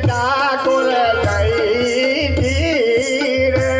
ડાકોર ગઈ રે.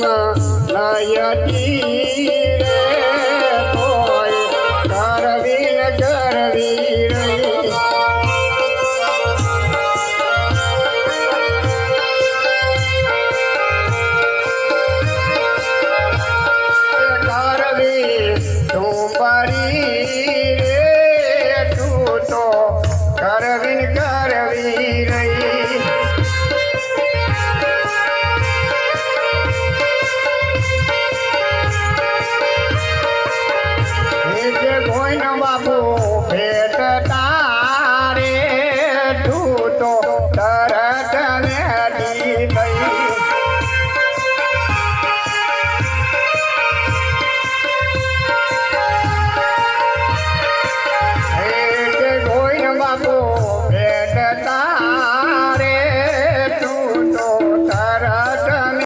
માં નયતી રે કોઈ કરવી ન કરવી રે કરવી તું પરી રે તું તો કરવી ન